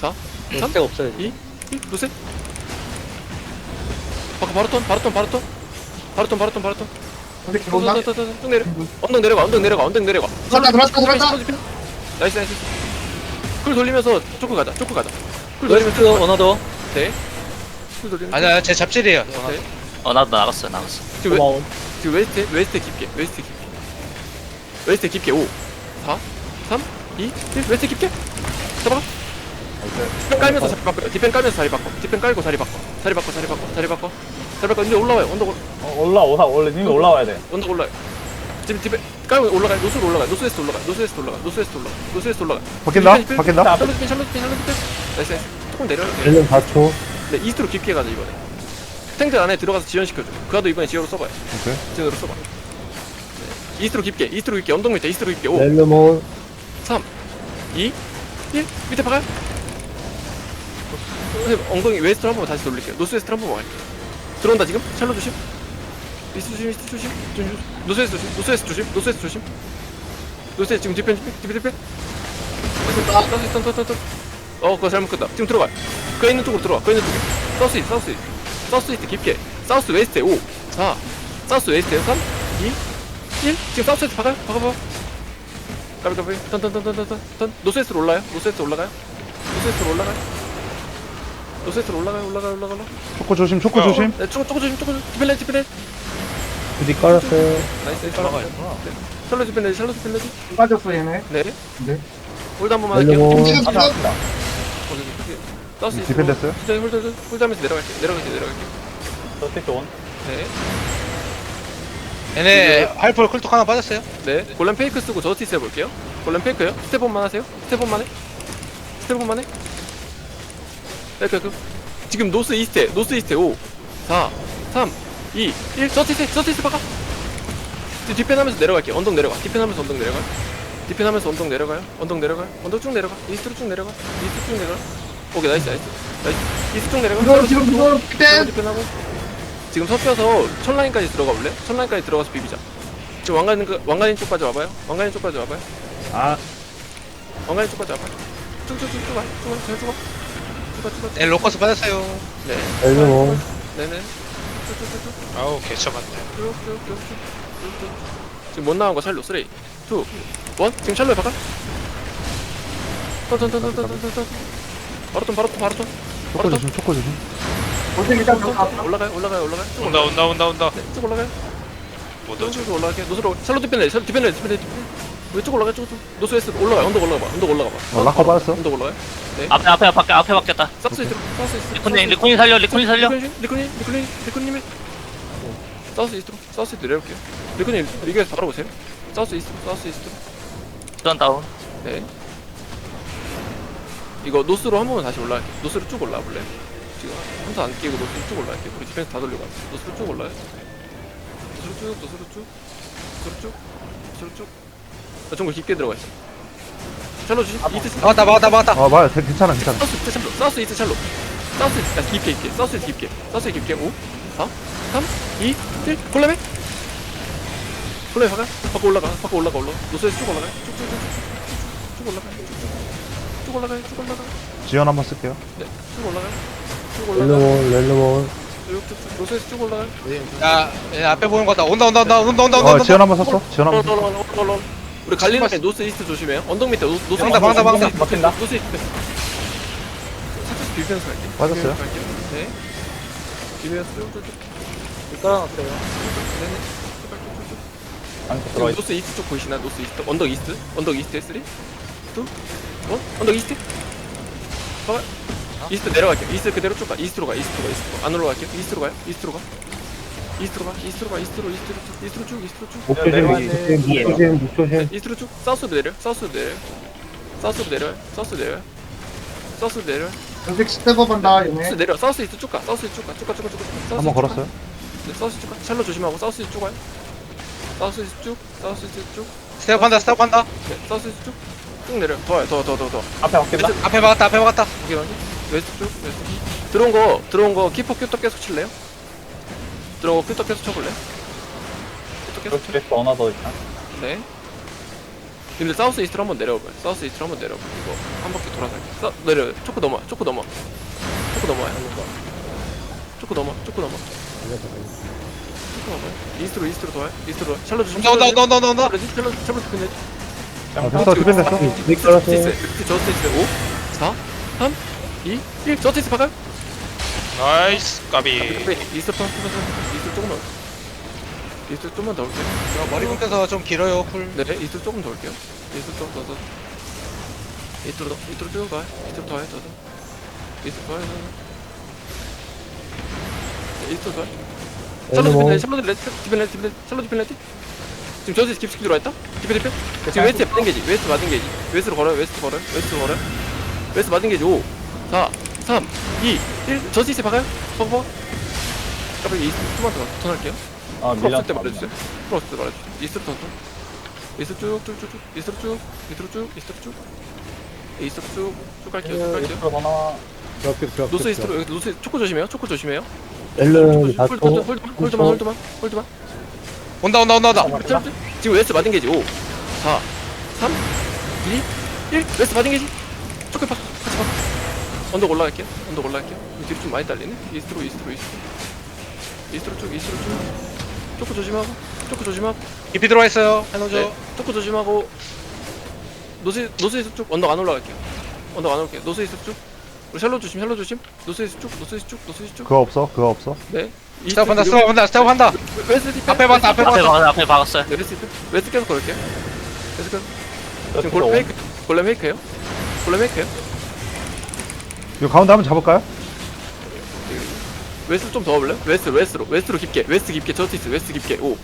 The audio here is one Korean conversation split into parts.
4 응, 삼? 스택 없어요. 2 1 루세? 바로 바로 턴 바로 턴 바로 턴 바로 턴 바로 턴 바로 턴 근데 기본 나? 쭉 내려. 언덕 내려가 언덕 내려가 언덕 내려가. 들어왔다, 들어왔다, 들어왔다. 나이스 나이스 쿨 돌리면서 초크 가자 초크 가자. 쿨 웨스트 돌리면서 어나더. 네. 쿨 돌리면서 아니야 제 잡질이에요. 네. 어 나도 나갔어 나갔어. 지금 웨, 고마워. 지금 웨스트 웨스트 깊게 웨스트 깊게. 웨스트 깊게 5 4 3 2 1 웨스트 깊게? 잡아 디펜 깔면서 자리 바꿔. 디펜 깔면서 자리 바꿔. 디펜 깔고 자리 바꿔. 자리 바꿔 자리 바꿔 자리 바꿔. 자리 바꿔. 이제 올라와요. 언덕 올- 어, 올라오사 원래 님이 올라와야 돼. 언덕 올라요. 지금 디펜 깔고 올라가요. 노스로 올라가요. 노스웨스트 올라가 노스웨스트 올라가 노스웨스트 올라가 노스웨스트 올라가 바뀐다? 디펜, 디펜. 바뀐다? 샬롯 디펜 샬롯 디펜 샬롯 디펜. 나이스 나이스. 조금 내려요. 렐름 4초. 네 이스트로 깊게 가자 이번에. 탱들 안에 들어가서 지연시켜줘. 그가도 이번에 지연으로 써봐요. 오케이. 지연으로 써봐. 네. 이스트로 깊게 이스트로 깊게 언덕 밑에 이스트로 깊게. 5 렐름 온. 3 2 1 밑에 박아요 어, 엉덩이 웨스트로 한 번만 다시 돌릴게요. 노스웨스트로 한 번만 갈게요. 들어온다 지금? 샬롯 조심. 이스트 조심 이스트 조심. 조심, 노스웨스트 조심. 노스웨스트 조심. 노스웨스트 조심. 노스웨스트 지금 디펜 디펜 디펜 어 그거 잘못 끄다. 지금 들어가. 그 있는 쪽으로 들어가. 그 있는 쪽에. 사우스 이스트 사우스 이스트. 사우스 이스트 깊게. 사우스 웨스트에 5 4 사우스 웨스트에 3 2 1 지금 사우스 웨스트 박아요. 박아 박아. 까비 까비 턴턴턴턴턴턴. 노스웨스트로 올라요. 노스웨스트 올라가요. 노스웨스트로 올라가요 노스웨스트로 올라가요 올라가요 올라가요 초코 조심, 초코 조심. 네 쪼고 쪼고 조심 쪼고 조심 디펜레 디펜레 부디 깔았어요. 나이스 나이스 샬롯 디펜레 샬롯 디펜레 빠졌어, 얘네. 네 네. 홀드 한 번만 할게요 온. 동시에 하나 합니다. 사우스 이스트로 디펜 됐어요? 홀드 홀드 홀드 하면서 내려갈게요 내려갈게요 내려갈게요 저 스택 온. 네 얘네 할폴 쿨톡 하나 빠졌어요 네, 골렘 페이크 쓰고 저스티스 해볼게요. 골렘 페이크요? 스텝업만 하세요? 스텝업만 해? 스텝업만 해? 페이크, 그 지금 노스 이스트에, 노스 이스트에 5, 4, 3, 2, 1, 저스티스, 저스티스 박아! 지금 디펜 하면서 내려갈게요. 언덕 내려가. 디펜 하면서 언덕 내려가. 디펜 하면서 언덕 내려가요. 언덕 내려가요. 언덕 쭉 내려가. 이스트로 쭉 내려가. 이스트 쭉 내려가. 오케이, 나이스, 나이스. 나이스. 이스트 쭉 내려가. 이거 지금 서로 그때 디펜하고 지금 섞여서 천라인까지 들어가 볼래? 천라인까지 들어가서 비비자 지금 왕관 왕관인 쪽까지 와봐요 왕관인 쪽까지 와봐요 아. 왕관인 쪽까지 와봐요 쭉쭉쭉쭉 와 쭉와 잘 쭉와 쭉와 쭉와 얘 로커스 빠졌어요. 네. 렐름 온. 네네. 쭉쭉쭉쭉 아우 개쳐맞네. 쭉쭉쭉쭉 지금 못 나온 거 샬로 3 2 1 지금 샬로에 박아 턴턴턴턴턴턴턴 바로 턴 바로 턴 바로 턴 초코 조심, 초코 조심. 골든 일단. 올라가요 올라가요 올라가요. 쭉 온다 온다 온다 온다. 네, 쭉 올라가요. 못 오죠. 노스로 올라갈게 노스로 샬롯 디펜레 샬롯 디펜레 디펜레 왼쪽 올라가 쭉 노스웨스트 올라가. 언덕 올라가 봐. 언덕 올라가 봐. 어, 라커 빠졌어. 언덕 올라가. 앞에 앞에 앞에 앞에 바뀌었다. 싹스 이스트로 싹스 이스트로. 리콘님 리콘이 살려 리콘이 살려. 리콘님 리콘님 리콘님. 사우스 이스트로 사우스 이스트 내려올게요. 리콘님 이겨서 바로 보세요. 사우스 이스트로 사우스 이스트로 던 다운. 네. 이거 노스로 한 번만 다시 올라갈게 노스로 쭉 올라와 볼래? 지금 한타 안 끼고 노스로 쭉 올라갈게 우리 디펜스 다 왔어 노스로 쭉 올라요. 노스로 쭉 노스로 쭉. 노스로 쭉 노스로 쭉 나 정글 깊게 들어가 있어. 샬로 주심. 이트 막았다 막았다 막았다. 아, 맞아. 되- 괜찮아, 괜찮아. 사우스 이트 샬로 사우스 이트 샬로 사우스 이트 아, 깊게 깊게 사우스 이트 깊게. 사우스 이트 깊게. 5 4 3 2 1 골라매 골라매 박아 바꿔 올라가 바꿔 올라가 올라가. 노스에서 쭉 올라가. 쭉쭉쭉쭉 올라가. 쭉 올라가 쭉 올라가. 지원 한번 쓸게요. 네 쭉 올라가. 쭉 올라가. 온. 쭉쭉쭉. 노스에서 쭉 올라가. 야 얘네 앞에 보는 거다. 온다 온다 온다 온다 온다 온다 어, 온다 지원 한번 썼어. 지원 한번 썼어. 우리 갈리는 게 노스 이스트 조심해요. 언덕 밑에 노- 노스 방다, 방다, 방다. 막힌다. 노스 이스트 살짝 비비면서 갈게. 갈게요. 네. 쭉쭉쭉 깔아놨어요. 안쪽 들어와 있어. 노스 이스트 쪽 보이시나? 노스 이스트. 언덕 이스트? 언덕 이스트에 3 2 1 언덕 이스트? 봐봐 이스트 내려갈게요. 이스트 그대로 쭉 가. 이스트로 가. 이스트로 가. 이스트로 가. 안 올라갈게요. 이스트로 가요. 이스트로 가 이스트로 가 이스트로 가 이스트로 이스트로 쭉 이스트로 쭉 이스트로 쭉 목 조심, 내려가야 목 돼. 조심, 목 조심, 목 조심. 네, 이스트로 쭉 사우스로 내려 사우스로 내려 사우스로 내려 사우스로 내려 사우스로 내려 연색 스텝업 한다, 사우스 얘네. 내려 사우스 이스트 쭉가 사우스 이스트 쭉가 쭉가 쭉가 쭉가 사우스 한번 이스트 걸었어요. 네, 사우스 쭉 가. 샬로 조심하고 사우스 쭉 가요. 사우스 쭉, 사우스 쭉, 스텝한다 스텝한다 네, 사우스 쭉, 쭉 내려. 더요, 더, 더, 더, 더. 앞에 바뀐다. 앞에 막았다 앞에 막았다 여기 여기. 웨스트 쭉, 웨스트. 들어온 거, 들어온 거 키퍼 큐터 계속 칠래요? 들어온 거 큐터 계속 쳐볼래? 큐터 계속 쳐. 그렇지. 어나더 있다. 네. 님들 사우스 이스트로 한번 내려와봐요. 사우스 이스트로 한번 내려와. 이거 한 바퀴 돌아서 할게요. 사, 내려. 초코 넘어. 초코 넘어. 초코 넘어요. 초코 넘어. 초코 넘어. 초코 넘어요. 이스트로 이스트로 더요. 이스트로 더요. 샬롯 조심. 온다 온다 온다 온다 온다 샬롯 샬롯 샬롯 끝내지. 아, 됐어, 디펜 됐어. 믹스 저스티스. 믹스 저스티스. 5, 4, 3, 2, 1. 저스티스 박아요. 나이스 까비 이스트 턴 풀면서 이스트 조금만. 이스트 좀만 더 올게요. 야, 머리 굴려서 좀 길어요 쿨 네, 이스트 조금 더 올게요. 이스트 조금 더 더. 이스트로 쭉 가요. 이스트로 더. 더 더. 이스트 더 더. 네, 이스트 더 해요. 샬롯 디펜 샬롯 레드 디펜 레드 디펜 샬롯 디펜 레드 지금 저스 깊숙이 들어왔다? 디펜 디펜 지금 웨스트 맞은 게지 웨스트 맞은 게지 웨스트로 걸어요 웨스트 걸어요 웨스트로 걸어요 웨스트 맞은 게지 5 4 3 2 1 저스티스 박아요 펑 이스트 좀만 더 턴할게요 아풀 밀려 없을 때 말해주세요. 풀 없을 때 말해주세요. 이스트로 턴 턴. 이스트로 쭉쭉쭉쭉. 이스트로 쭉. 이스트로 쭉. 이스트로 쭉. 네, 이스트로 쭉. 쭉 갈게요. 쭉 갈게요. 하나 노스 이스트로 여기 노스 초코 조심해요. 초코 조심해요. 엘른 홀드 홀드 홀드 홀드만 홀드만 홀드만. 온다 온다 온다 온다 지금 웨스트 맞은 게지. 5 4 3 2 1 웨스트 맞은 게지. 초코 박 같이 박. 언덕 올라갈게요. 언덕 올라갈게요. 뒤로 좀 많이 딸리네. 이스트로 이스트로 이스트로. 이스트로 쭉 이스트로 쭉. 초코 조심하고. 초코 조심하고. 깊이 들어와 있어요 해노죠 네, 초코 조심하고 노스 노스에서 쭉 언덕 안 올라갈게요. 언덕 안 올게요. 노스에서 쭉. 우리 샬롯 조심, 샬롯 조심. 노스에서 쭉, 노스에서 쭉, 노스에서 쭉. 그거 없어, 그거 없어. 네. 스탑한다 스탑한다 스탑한다 웨스트 디펜. 앞에 봤다 앞에 앞에 봤다 박았 앞에 박았어요 네, 웨스트. 웨스트 계속 걸을게요. 웨스트 계속. 지금 골렘 원 페이크. 골렘 페이크예요. 골렘 페이크예요. 이거 가운데 한번 잡을까요? 웨스트 좀 더 와볼래요? 웨스트, 웨스트로, 웨스트로 깊게, 웨스트 깊게, 저스티스, 웨스트 깊게, 5.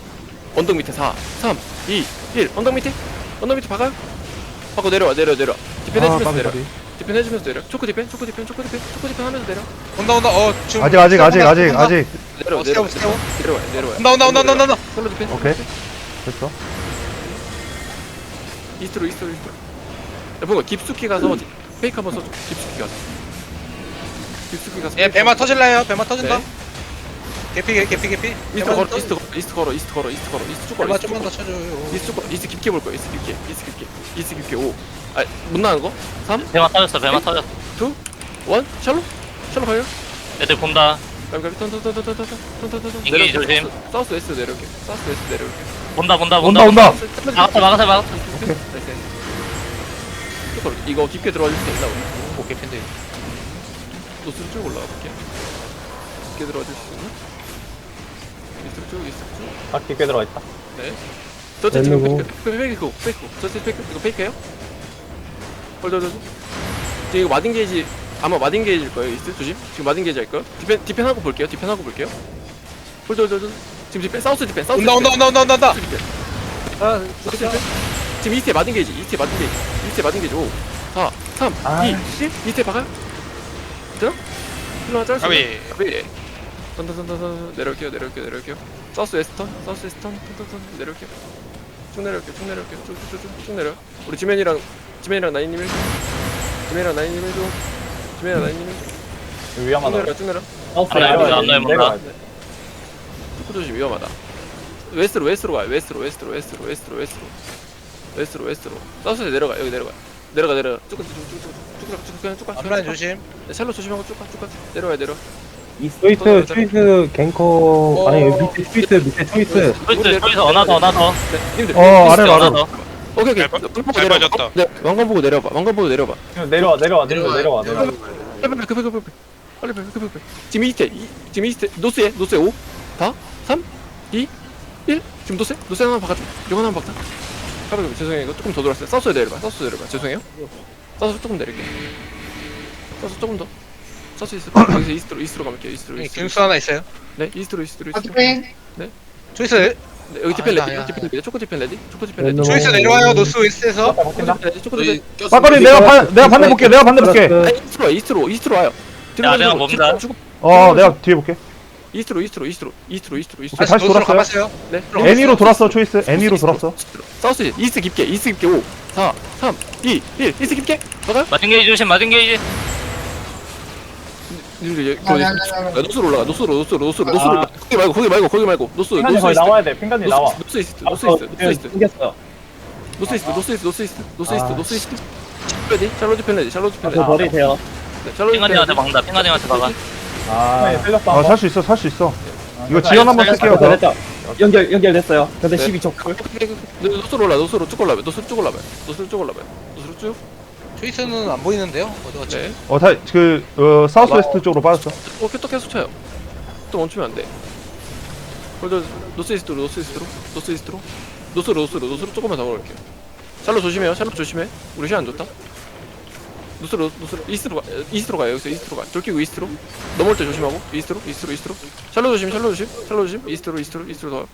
언덕 밑에 4, 3, 2, 1. 언덕 밑에, 언덕 밑에 박아요. 박고 내려와, 내려, 내려. 디펜 아, 해주면서 까비, 내려. 까비. 디펜 해주면서 내려. 초코 디펜, 초코 디펜, 초코 디펜, 초코 디펜 하면서 내려. 온다 온다 어 지금 아직, 아직, 아직, 온다, 아직, 온다. 아직. 내려와, 어, 내려와, 세워, 세워. 내려와, 내려와. 온다 온다 온다 온다 온다 솔로 디펜. 오케이. 됐어. 이스트로, 이스트로, 이스트로. 야, 뭔가 깊숙이 가서 페이크 한번 써줘. 깊숙이 가서. 깊숙이 가서. 예 배마 터질래요 배마 터진다 네. 개피 개피 개피 이스트 걸어, 이스트 걸어, 이스트 걸어, 이스트 걸어, 이스트 걸어, 이스트 쭉 걸어. 배마 이스트 쭉 좀만 걸어. 더 쳐줘요 이스트 쭉 걸어. 이스트 깊게 볼 거야. 이스트 깊게, 이스트 깊게, 이스트 깊게. 5. 아, 못 나가는 거? 3, 배마 터졌어 배마 터졌어 2, 1. 샬로? 샬로 가요? 애들 본다 가비 가비 턴턴턴턴턴턴턴턴턴 인게이지 조심. 사우스 웨스트 내려올게 사우스 웨스트 내려올게 본다 본다 온다, 본다 온다. 막았어 막았어 막았어 이거 깊게 들어와 줄 수 있나 우리? 오케이 팬데 노스로 쭉 올라가 볼게 깊게 들어와 줄 수 있나? 이스트로 쭉 이스트로 쭉딱 깊게 들어가 있다 네. 저체 지금 페이크, 페이크, 페이크, 페이크. 저체 페이크, 이거 페이크예요? 홀더, 홀더. 지금 이거 마딘 게이지, 아마 마딘 게이지일 거예요, 이스트 조심. 지금 마딘 게이지 할 거예요. 디펜, 디펜 하고 볼게요. 디펜 하고 볼게요. 홀더, 홀더, 홀더. 지금 디펜, 사우스 디펜, 사우스 온다 디펜. 온다 온다 온다 온다 사우스 디펜. 아, 사우스 디펜. 지금 이스트에 마딘 게이지, 이스트에 마딘 게이지, 이스트에 마딘 게이지. 5, 4, 3, 아. 2, 1. 이스트에 박아요. 힐러나 짤수 가비. 가비. 턴턴턴턴 내려올게요, 내려올게요, 내려올게요. 사우스 웨스턴, 사우스 웨스턴, 턴턴턴 내려올게요. 쭉 내려올게요, 쭉 내려올게요, 쭉쭉쭉쭉 쭉 내려. 우리 지맨이랑 지맨이랑 나인님 일. 지맨이랑 나인님 일 좀. 지맨이랑 나인님 일 좀. 이거 쭉 위험하다 내려, 쭉 내려. 안 나요, 내려가야 안돼 나요, 몰라. 축구 조심 위험하다. 웨스트로 웨스트로 가요. 웨스트로 웨스트로 웨스트로 웨스트로 웨스트로 웨스트로 웨스트로. 사우스에 내려가. 여기 내려가. 내려가 내려. 쭉 쭉쭉쭉쭉쭉 그냥 쭉 가. 앞라인 조심 네, 샬로 조심하고 쭉 가, 쭉 가. 내려와 내려. 스위트, 스위트, 갱커. 아니, 밑에 스위트, 밑에 스위트. 초이스 초이스 어나더 어나더 네, 님들. 어, 아래로, 아래로. 어나더 오케이 오케이. 잘 왕관 보고 잘. 봐줬다. 네, 왕관 보고 내려봐. 왕관 보고 내려봐. 내려와 내려와 내려와 내려와 내려와 빨리 빨리 급해 급해 급해. 빨리 빨리 급해 급해. 지금 이스트 이- 지금 이스트 노스에 노스에 5 4 3 2 1 지금 노스 노스 하나 바깥 이거 하나 바깥. 까비 죄송해요. 이거 조금 더 돌았어요. 사우스 내려봐. 사우스 내려봐. 죄송해요. 사우스 조금 내릴게. 사우스 조금 더. 사우스 이스트. 여기서 이스트로 이스트로 가볼게요. 이스트로 이스트로. 킹수 하나 있어요 네, 이스트로 이스트로 아, 이스트로. 디펜. 초이스 네, 여기 디펜 아, 레디. 여기 야. 디펜 레디. 초코 디펜 레디. 초코 디펜 레디. 네, 초이스 내려와요 노스 웨스트에서 초코 디펜 레디. 초코 디펜 레디. 빠까리 내가 반, 내가 반대 볼게, 내가 반대 볼게. 아, 이스트로 와. 이스트로 이스트로 와요. 야, 내가 봅니다. 어, 내가 뒤에 볼게. 이스트로 이스트로 이스트로 이스트로 이스트로 이스트로. 오케이, 다시 노스로 돌았어요. 가봤어요? 네. 애니로 돌았어, 초이스. 애니로 돌았어. 사우스 이스트 깊게 이스트 깊게. 5 4 3 2 1 이스트 깊게. 막아요 마틴 게이지 조심 마틴 게이지. 아. 노스로 올라가 노스로 노스로 노스로 아. 노스로. 거기 말고 거기 말고 거기 말고. 노스 핑간이 노스 거의 이스트. 나와야 돼. 핑간이 나와. 노스 이스트 노스 이스트 노스 이스트. 생겼어. 노스 이스트 노스 이스트 노스 이스트. 노스 이스트 아, 노스 이스트. 레디 샬롯 디펜 레디 샬롯 디펜 레디. 저 버리세요. 네, 샬롯 디펜 핑가님한테 레디. 막는다. 핑가님한테 막아 아, 틀렸다. 아 살 수 있어 살 수 있어 이거 살렸어, 지연 한번. 쓸게요 됐다, 그럼. 됐다. 연결, 연결됐어요. 근데 네. 12초 쿨. 노스로 올라 노스로 쭉 올라봐요 노스로 쭉 올라봐요 노스로 쭉 올라봐요 노스로 쭉 초이스는 안 보이는데요? 어디 갔지? 네. 어 다 그 어, 사우스 웨스트 쪽으로 빠졌어 어, 또 계속 쳐요. 또 멈추면 안 돼. 홀더 노스 이스트로, 노스 이스트로, 노스 이스트로, 노스로, 노스로, 노스로 조금만 더 걸을게요. 샬로 조심해요. 샬로 조심해. 우리 시간 좋다. 노스로, 노스로, 이스트로 가, 이스트로 가요. 여기서 이스트로 가. 돌키고 이스트로. 넘어올 때 조심하고. 이스트로, 이스트로, 이스트로. 샬로 조심, 샬로 조심, 샬로 조심. 이스트로, 이스트로, 이스트로 더.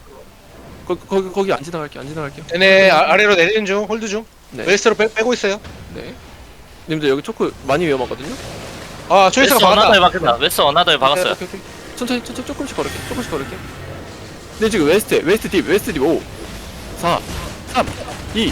거기, 거기, 거기 안 지나갈게, 안 지나갈게요. 얘네 아, 아래로 내리는 중 홀드 중 네, 웨스트로 빼, 빼고 있어요 네. 님들 여기 초크 많이 위험하거든요. 아 초이스가 웨스트 어나더에 박았다 웨스트 어나더에 박았어요 오케이, 오케이, 오케이. 천천히 천천히 조금씩 걸을게 조금씩 걸을게 근데 지금 웨스트 웨스트 딥 웨스트 딥5 4 3 2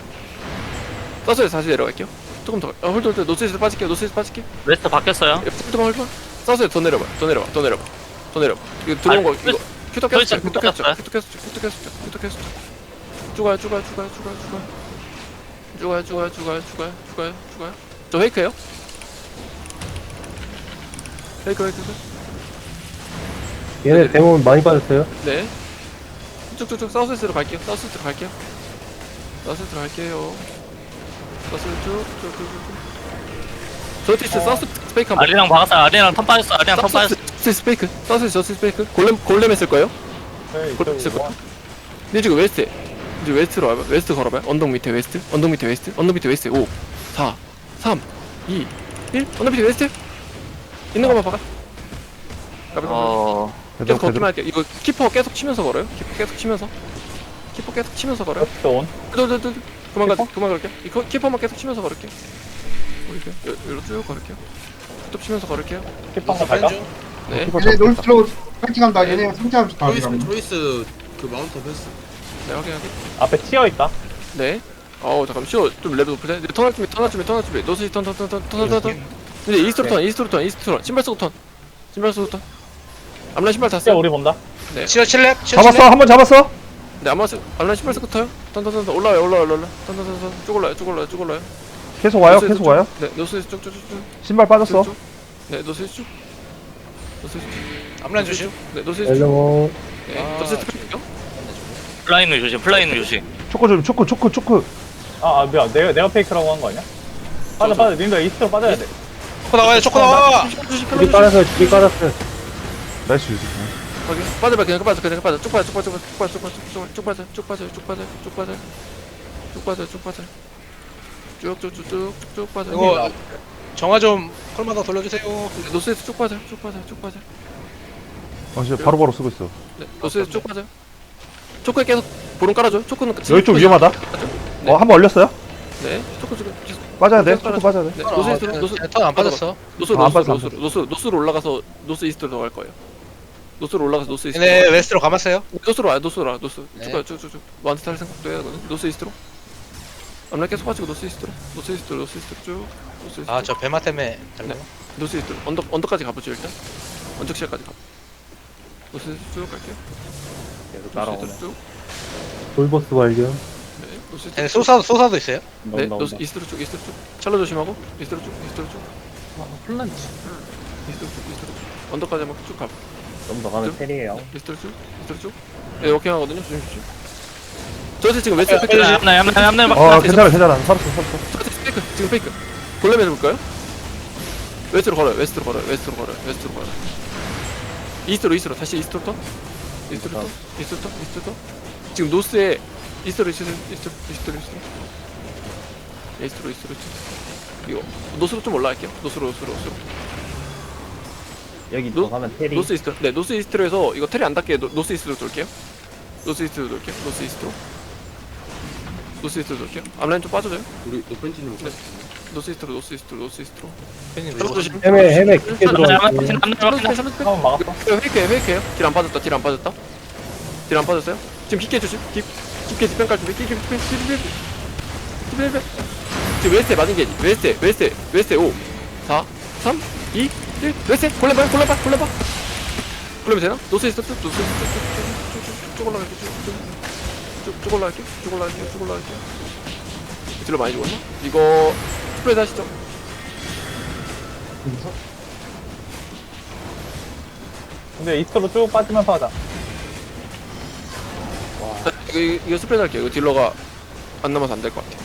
우스에 다시 내려갈게요 조금 더 아, 홀드 홀드 노스에서 빠질게요 노스에서 빠질게 웨스트 박혔어요 홀드만 홀드만 사우스에 더 내려봐 더 내려봐 더 내려봐 더 내려봐 이거 들어온 아니, 거 이거 큐터 홀드 큐터 깎았어요? 큐터 쳐 큐터 쳐 큐터 계속 쳐 쭉가요 쭉가요 쭉가요 쭉가요 쭉가요 쭉가요 쭉가요 쭉가요 쭉가요 쭉가요 저 페이크예요 페이크 페이크 페이크. 얘네 데몬 많이 빠졌어요. 네. 쭉쭉쭉 사우스에스로 갈게요. 사우스에스로 갈게요. 사우스에스로 갈게요. 사우스 쭉쭉쭉쭉. 저티스 사우스 스페이크 한번. 아리랑 박았어 아리랑 턴 빠졌어 아리랑 턴 빠졌어 사우스 스페이크. 사우스 저스 스페이크. 골렘 골렘 했을 거예요. 네, 골렘 했을 거예요. 근데 지금 웨스트. 이제 웨스트로 와봐. 웨스트 걸어봐요. 언덕 밑에 웨스트. 언덕 밑에 웨스트. 언덕 밑에 웨스트. 5, 4, 3, 2, 1. 언덕 밑에 웨스트. 있는 것만 봐가. 가볍게 어 계속 걷기만 할게요. 이거 키퍼 계속 치면서 걸어요. 키퍼 계속 치면서. 키퍼 계속 치면서 걸어요. 웨스트 온. 저 저저 그만 가 그만 걸게. 이 거 키퍼만 계속 치면서 걸을게. 걸을게요. 여- 여기로 쭉 걸을게요. 스톱 치면서 걸을게요. 거 빼는 갈까? 중 네. 키퍼 얘네 잡고 놀스로 파이팅한다 얘네 성장 좋다 조이스 지금. 조이스 그 마운트 패스 네 확인 확인. 앞에 튀어 있다. 네. 어우 잠깐 쉬어 좀 레벨 높으세. 네, 턴할 준비 턴할 준비 턴할 준비. 노스 턴턴 턴 턴 턴 턴턴. 근데 이스트로 턴 이스트로 턴 이스트로 턴. 신발 쓰고 턴. 신발 쓰고 턴. 앞라인 신발 다 써. 우리 본다. 치어 칠렙 치어 잡았어 칠렙 한번 잡았어 네 앞라인 스- 앞라인 신발 쓰고 터요. 턴턴턴턴 올라와요 올라와요 올라와요. 턴턴턴턴 쭉 올라요 쭉 올라요 쭉 올라요. 계속 와요 노스에서 계속 쭉- 와요 네 노스에서 쭉쭉쭉쭉. 신발 빠졌어 쭉. 네 노스에서 쭉. 노스에서 쭉. 앞라인 조심 네 노스에서 쭉. 렐레몬. 네 아. 노스에서 쭉. 플라이는 조심 플라이는 조심 초코 좀 초코 초코 초코 아, 아, 미안. 내가, 내가 페이크라고 한 거 아니야? 빠져, 빠져. 님들 이스트로 빠져야 돼. 초코 나와요 초코 나와 우리 깔았어요, 우리 깔았어요. 나이스 유지 거기 빠져봐 그냥 빠져 그냥 빠져 쭉 빠져 쭉 빠져 쭉 빠져 쭉 빠져 쭉 빠져 쭉 빠져 쭉 빠져 쭉 빠져 쭉 빠져 쭉 빠져 쭉쭉쭉쭉쭉 빠져 이거 정화 좀 콜마다 돌려주세요 노스에서 쭉 빠져 쭉 빠져 쭉 빠져 어 진짜 바로바로 쓰고 있어 네 노스에서 쭉 빠져 초코에 계속 보름 깔아줘 초코는 여기 좀 위험하다 어 한 번 얼렸어요 네 초코 지금 빠져야 돼 깔아줘. 빠져야 돼네 노스에서 노스 턴안 빠졌어 아, 빠졌어, 안 노스로 노스 노스로 올라가서 노스 이스트로 갈 거예요 노스로 올라가서 노스 이스트로 얘네 가요. 웨스트로 감았어요? 노스로 와요 노스로 와 노스. 네. 쭉 가요 쭉쭉쭉. 너한테 탈 생각도 해야 되거든. 노스 이스트로. 앞라인 계속 빠지고 노스 이스트로. 노스 이스트로 노스 이스트로 쭉. 노스 이스트로. 아 저 배마 때문에 달라 노스 이스트로. 언덕 언덕까지 가보죠 일단. 언덕 시야까지 가 노스 이스트로 쭉 갈게요. 계속 노스 따라오네. 이스트로 쭉. 돌보스 발견. 네, 노스 이스트로 쭉. 소사 소사도 있어요? 네, 나온다, 노스 나온다. 이스트로 쭉 이스트로 쭉. 찰러 조심하고 이스트로 쭉 이스트로 쭉. 플란치 이스트로 쭉 이스트로 쭉. 언덕까지 한번 쭉 가봐 좀 더 가면 텔이에요. 이스트로 쭉 이스트로 쭉 네, 워킹 하거든요. 조심 조심 저한테 지금 웨스트 야, 페이크 야, 얌나 얌나 얌나 막 어 괜찮아 괜찮아 살았어 살았어 저한테 페이크 지금 페이크 골렘 해볼까요? 웨스트로 걸어요 웨스트로 걸어요 웨스트로 걸어요 웨스트로 걸어요. 이스트로 이스트로. 다시 이스트로 턴 이스트로 턴 이스트로 턴 이스트로 턴 지금 노스에 이스트로 이스트로 이스트로 이스트로 이스트로. 네, 이스트로 이스트로 이스트로. 이거 노스로 좀 올라갈게요. 노스로 노스로 노스로 여기 노- 더 가면 텔이. 노스 이스트 네 노스 이스트로 해서 이거 텔이 안 닿게 노, 노스 이스트로 돌게요. 노스 이스트로 돌게요. 노스 이스트로. 노스 이스트로 돌게요. 앞라인 좀 빠져줘요. 우리 노펜티님 네. 노스 이스트로 노스 이스트로 노스 이스트로. 팬님 샬롯 조심. 헤매 헤매 깊게 들어와 있고 샬롯 샬롯 샬롯 샬롯 한번 막았어. 회ike요 회ike요. 딜안 빠졌다 딜안 빠졌다. 딜안 빠졌어요? 지금 깊게 조심. 깊 깊게 뒷변 깔 준비. 깊게 깊게 깊게 깊게 지금 웨스트에 맞은 게지 웨스트에 웨스트에 웨스트에. 5 4 3 2 1 웨스트에 골라봐 골라봐 골라봐. 골라면 되나? 노스 이스트 쭉 노스 이스트 쭉쭉쭉 올라갈게 쭉쭉. 올라갈게 쭉 올라갈게 쭉 올라갈게. 딜러 많이 죽었나? 이거 스프레드 하시죠. 근데 이스트로 쭉 빠지면서 하자. 이거, 이거 스프레드 할게요. 이거 딜러가 안 남아서 안 될 것 같아